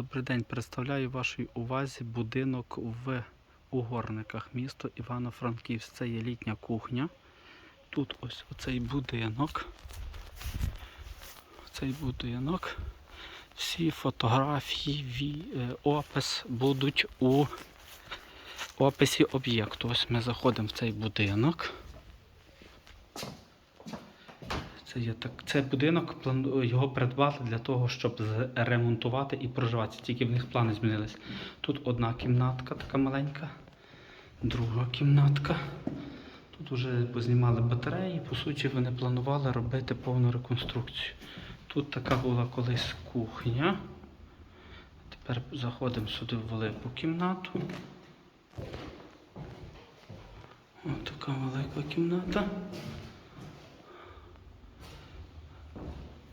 Добрий день. Представляю вашій увазі будинок в Угорниках, місто Івано-Франківськ. Це є літня кухня. Тут ось оцей будинок. Цей будинок. Всі фотографії, ві- е, опис будуть у описі об'єкту. Ось ми заходимо в цей будинок. Це є так. Це будинок його придбали для того, щоб ремонтувати і проживати. Тільки в них плани змінились. Тут одна кімнатка, така маленька, друга кімнатка. Тут вже познімали батареї. По суті, вони планували робити повну реконструкцію. Тут така була колись кухня. Тепер заходимо сюди в велику кімнату. Ось така велика кімната.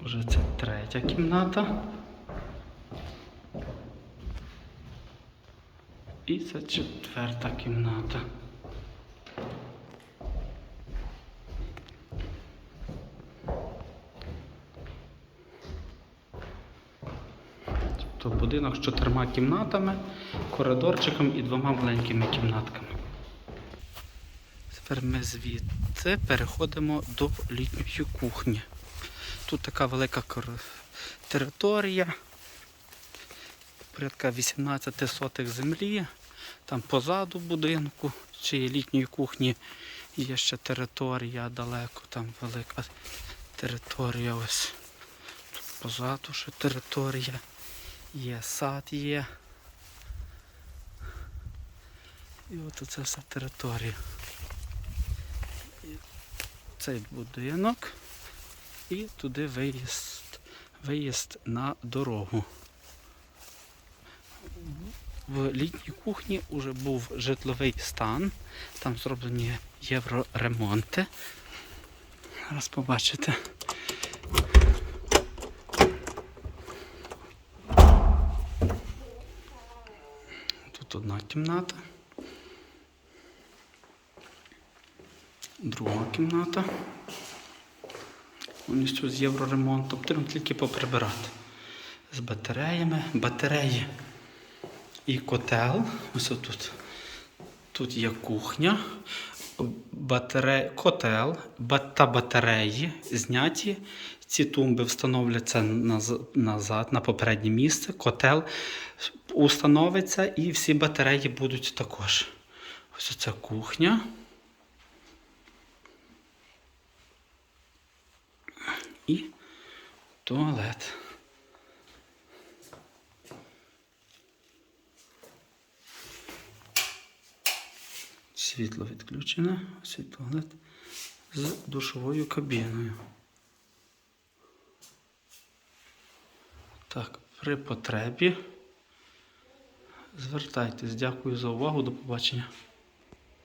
Вже це третя кімната. І це четверта кімната. Тобто будинок з чотирма кімнатами, коридорчиком і двома маленькими кімнатками. Тепер ми звідси переходимо до літньої кухні. Тут така велика територія, порядка 18 сотих землі. Там позаду будинку чи літньої кухні є ще територія далеко, там велика територія ось. Тут позаду ще територія. Є сад є. І от оце вся територія. Цей будинок і туди виїзд, виїзд на дорогу. В літній кухні вже був житловий стан, там зроблені євроремонти. Зараз побачите. Тут одна кімната. Друга кімната повністю з євроремонтом. Потрібно тільки поприбирати. З батареями. Батареї і котел. Ось тут. Тут є кухня, батаре... котел та батареї зняті. Ці тумби встановляться назад на попереднє місце. Котел установиться і всі батареї будуть також. Ось це кухня. І туалет. Світло відключене, ось туалет з душовою кабіною. Так, при потребі. Звертайтесь, дякую за увагу, до побачення.